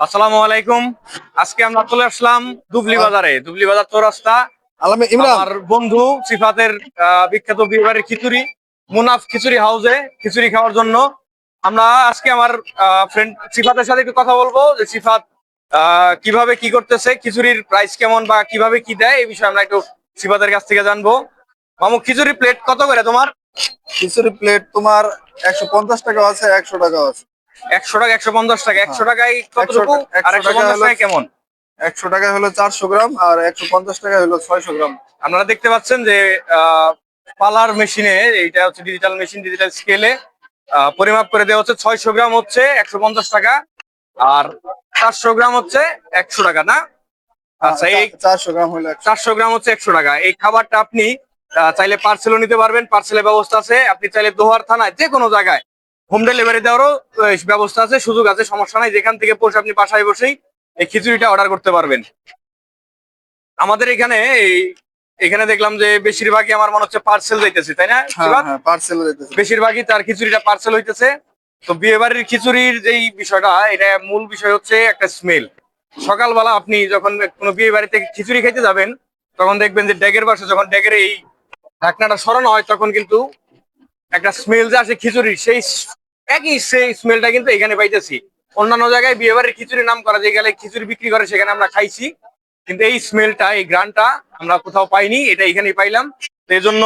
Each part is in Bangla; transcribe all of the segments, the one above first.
আসসালামু আলাইকুম। আজকে আমরা চলে আসলাম দুবলি বাজারে। দুবলি বাজার চৌরাস্তা। আমার বন্ধু সিফাতের বিখ্যাত বিয়েবাড়ির খিচুড়ি মুনাফ খিচুড়ি হাউসে খিচুড়ি খাওয়ার জন্য। আমরা আজকে আমার ফ্রেন্ড সিফাতের সাথে একটু কথা বলব যে সিফাত কীভাবে কি করতেছে খিচুড়ির প্রাইস কেমন বা কীভাবে কি দেয় এই বিষয়ে আমরা একটু সিফাতের কাছ থেকে জানব। মামু খিচুড়ি প্লেট কত করে তোমার? খিচুড়ি প্লেট তোমার একশো পঞ্চাশ টাকা আছে একশো টাকা আছে। একশো টাকা একশো পঞ্চাশ টাকা। একশো হ্যাঁ। টাকায় কতটুকু আর একশো পঞ্চাশ টাকা কেমন? একশো টাকা হলো চারশো গ্রাম আর একশো পঞ্চাশ টাকা হলো ছয়শো গ্রাম। আপনারা দেখতে পাচ্ছেন যে পালার মেশিনে এইটা হচ্ছে ডিজিটাল মেশিন ডিজিটাল স্কেলে পরিমাপ করে দেওয়া হচ্ছে ছয়শো গ্রাম হচ্ছে একশো পঞ্চাশ টাকা আর চারশো গ্রাম হচ্ছে একশো টাকা না? আচ্ছা এই চারশো গ্রাম হলো চারশো গ্রাম হচ্ছে একশো টাকা। এই খাবারটা আপনি চাইলে পার্সেলও নিতে পারবেন। পার্সেলের ব্যবস্থা আছে। আপনি চাইলে দোহার থানায় যে কোনো জায়গায় হোম ডেলিভারি দেওয়ারও ব্যবস্থা আছে সুযোগ আছে সমস্যা নাই যেখান থেকে বসে আপনি বাসায় বসেই এই খিচুড়িটা অর্ডার করতে পারবেন। আমাদের এখানে এই এখানে দেখলাম যে বেশিরভাগই আমার মনে হচ্ছে পার্সেল যাইতেছে তাই না হ্যাঁ শিবাত? হ্যাঁ পার্সেল দিতেছে বেশিরভাগই তার খিচুড়িটা পার্সেল হইতেছে। তো বিয়ে বাড়ির খিচুড়ির যেই বিষয়টা এটা মূল বিষয় হচ্ছে একটা স্মেল সকালবেলা আপনি যখন কোনো বিয়ে বাড়িতে খিচুড়ি খাইতে যাবেন তখন দেখবেন যে ড্যাগের পাশে যখন ড্যাগের এই ঢাকনাটা সরানো হয় তখন কিন্তু একটা স্মেল যে আসে খিচুড়ির সেই একই সেই স্মেলটা কিন্তু এখানে পাইতেছি। অন্যান্য জায়গায় বিয়ে বাড়ির খিচুড়ির নাম করা যে গেলে খিচুড়ি বিক্রি করে সেখানে আমরা খাইছি। কিন্তু এই স্মেলটা এই গ্রানটা আমরা কোথাও পাইনি, এটা এখানে পাইলাম। এই জন্য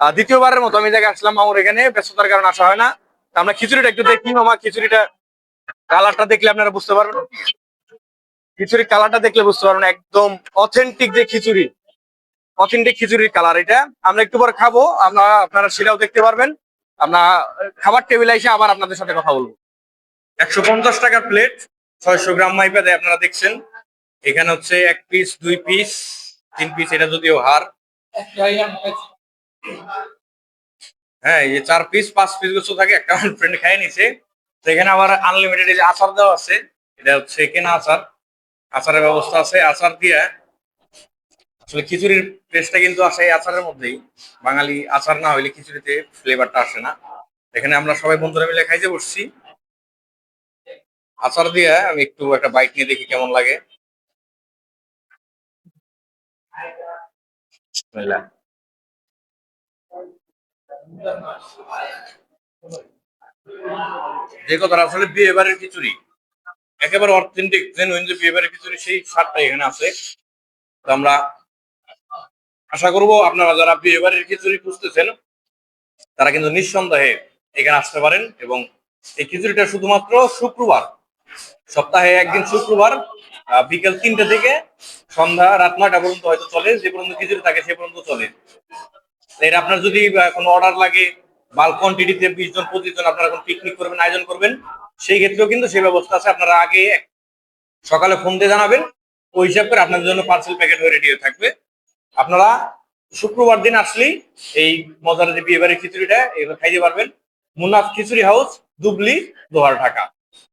দ্বিতীয়বারের মতো আমি জায়গায় আসলাম আমার এখানে, ব্যস্ততার কারণে আসা হয় না। আমরা খিচুড়িটা একটু দেখি, মামা, খিচুড়িটা কালারটা দেখলে আপনারা বুঝতে পারবেন। খিচুড়ির কালারটা দেখলে বুঝতে পারবেন, একদম অথেন্টিক যে খিচুড়ি অথেন্টিক খিচুড়ির কালার এটা। আমরা একটু পর খাব আমরা আপনারা সেটাও দেখতে পারবেন। আমরা খাবার টেবিলে এসে আবার আপনাদের সাথে কথা বলব। একশো পঞ্চাশ টাকার প্লেট, ছয়শো গ্রাম মাইপা দেয়, আপনারা দেখছেন। এখানে হচ্ছে এক পিস দুই পিস তিন পিস এটা যদিও হার হ্যাঁ এই যে চার পিস পাঁচ পিস গুছো থাকে, একটা ফ্রেন্ড খাই নিছে। তো এখানে আবার আনলিমিটেড এই যে আচার দেওয়া আছে, এটা হচ্ছে কেনা আচার। আচারের ব্যবস্থা আছে, আচার দিয়ে আসলে খিচুড়ির টেস্টটা কিন্তু আসে আচারের মধ্যেই। বাঙালি আচার না হইলে খিচুড়িতে ফ্লেভারটা আসে না। এখানে আমরা সবাই বন্ধুরা মিলে খাইতে বসছি। আচার দিয়ে আমি একটু একটা বাইক নিয়ে দেখি কেমন লাগে। যে কথাটা আসলে বিয়ে খিচুড়ি। একেবারে অথেন্টিক জেনুইন যে বিয়ে খিচুড়ি, সেই স্বাদটা এখানে আছে। তো আমরা আশা করব আপনারা যারা বিয়ে বাড়ির খিচুড়ি খুঁজতেছেন, তারা কিন্তু নিঃসন্দেহে এখানে আসতে পারেন এবং এই খিচুড়িটা শুধুমাত্র শুক্রবার, সপ্তাহে একদিন শুক্রবার বিকেল তিনটে থেকে সন্ধ্যা রাত নয়টা পর্যন্ত হয়তো চলে, যে পর্যন্ত খিচুড়ি থাকে সে পর্যন্ত চলে। এর আপনার যদি কোনো অর্ডার লাগে বাল কোয়ান্টিটিতে বিশ জন, পঁচিশ জন আপনারা কোনো পিকনিক করবেন, আয়োজন করবেন, সেই ক্ষেত্রেও কিন্তু সেই ব্যবস্থা আছে, আপনারা আগে সকালে ফোন দিয়ে জানাবেন, ওই হিসাব করে আপনাদের জন্য পার্সেল প্যাকেট হয়ে রেডি হয়ে থাকবে। আপনারা শুক্রবার দিন আসলেই এই মজার যে বিয়ে বাড়ির খিচুড়িটা, এগুলো খাইতে পারবেন। মুনাফ খিচুড়ি হাউস, দুবলি দোহার ঢাকা।